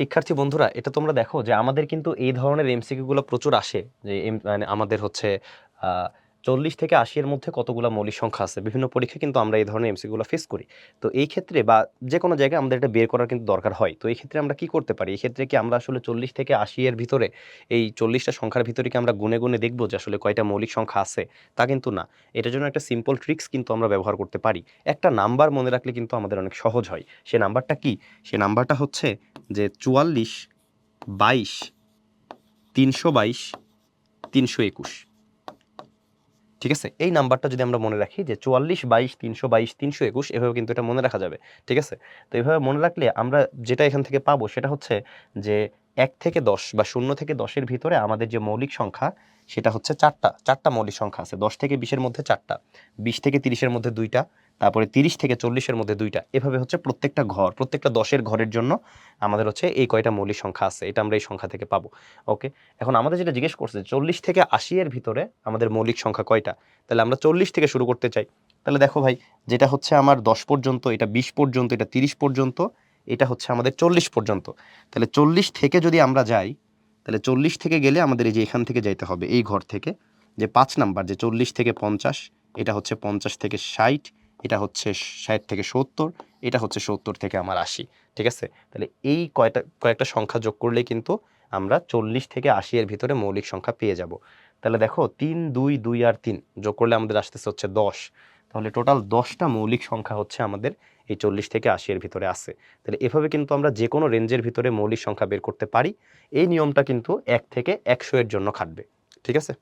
শিক্ষার্থী বন্ধুরা, এটা তোমরা দেখো যে আমাদের কিন্তু এই ধরনের এমসিকিউ গুলো প্রচুর আসে যে মানে আমাদের হচ্ছে চল্লিশ থেকে আশি এর মধ্যে কতগুলো মৌলিক সংখ্যা আছে। বিভিন্ন পরীক্ষায় কিন্তু আমরা এই ধরনের এমসিকিউ গুলো ফেস করি। তো এই ক্ষেত্রে বা যে কোনো জায়গায় আমাদের এটা বের করার কিন্তু দরকার হয়। তো এই ক্ষেত্রে আমরা কি করতে পারি? এই ক্ষেত্রে কি আমরা আসলে চল্লিশ থেকে আশি এর ভিতরে এই চল্লিশটা সংখ্যার ভিতরে কি আমরা গুনে গুনে দেখব যে আসলে কয়টা মৌলিক সংখ্যা আছে? তা কিন্তু না। এটার জন্য একটা সিম্পল ট্রিক্স কিন্তু আমরা ব্যবহার করতে পারি। একটা নাম্বার মনে রাখলে কিন্তু আমাদের অনেক সহজ হয়। সে নাম্বারটা কি? সে নাম্বারটা হচ্ছে যে চুয়াল্লিশ, বাইশ, তিনশো বাইশ, তিনশো একুশ। ঠিক আছে? এই নাম্বারটা যদি আমরা মনে রাখি যে চুয়াল্লিশ, বাইশ, তিনশো বাইশ, তিনশো একুশ, এভাবে কিন্তু এটা মনে রাখা যাবে। ঠিক আছে? তো এভাবে মনে রাখলে আমরা যেটা এখান থেকে পাবো সেটা হচ্ছে যে এক থেকে দশ বা শূন্য থেকে দশের ভিতরে আমাদের যে মৌলিক সংখ্যা সেটা হচ্ছে চারটা। চারটা মৌলিক সংখ্যা আছে। দশ থেকে বিশের মধ্যে চারটা, বিশ থেকে তিরিশের মধ্যে দুইটা তারপরে তিরিশ থেকে চল্লিশের মধ্যে দুইটা। এভাবে হচ্ছে প্রত্যেকটা ঘর, প্রত্যেকটা দশের ঘরের জন্য আমাদের হচ্ছে এই কয়টা মৌলিক সংখ্যা আছে, এটা আমরা এই সংখ্যা থেকে পাবো। ওকে? এখন আমাদের যেটা জিজ্ঞেস করছে চল্লিশ থেকে আশি এর ভিতরে আমাদের মৌলিক সংখ্যা কয়টা? তাহলে আমরা চল্লিশ থেকে শুরু করতে চাই। তাহলে দেখো ভাই, যেটা হচ্ছে আমার দশ পর্যন্ত, এটা বিশ পর্যন্ত, এটা তিরিশ পর্যন্ত, এটা হচ্ছে আমাদের চল্লিশ পর্যন্ত। তাহলে চল্লিশ থেকে যদি আমরা যাই, তাহলে চল্লিশ থেকে গেলে আমাদের এই যে এখান থেকে যাইতে হবে, এই ঘর থেকে, যে পাঁচ নাম্বার, যে চল্লিশ থেকে পঞ্চাশ, এটা হচ্ছে পঞ্চাশ থেকে ষাট এটা হচ্ছে ষাট থেকে সত্তর, এটা হচ্ছে সত্তর থেকে আমার আশি, ঠিক আছে? তাহলে এই কয়টা, কয়েকটা সংখ্যা যোগ করলে কিন্তু আমরা চল্লিশ থেকে আশি এর ভিতরে মৌলিক সংখ্যা পেয়ে যাব। তাহলে দেখো, তিন, দুই দুই আর তিন যোগ করলে আমাদের আসতেছে হচ্ছে দশ। তাহলে টোটাল দশটা মৌলিক সংখ্যা হচ্ছে আমাদের এই চল্লিশ থেকে আশি এর ভিতরে আছে। তাহলে এভাবে কিন্তু আমরা যে কোনো রেঞ্জের ভিতরে মৌলিক সংখ্যা বের করতে পারি। এই নিয়মটা কিন্তু এক থেকে একশো এর জন্য খাটবে, ঠিক আছে?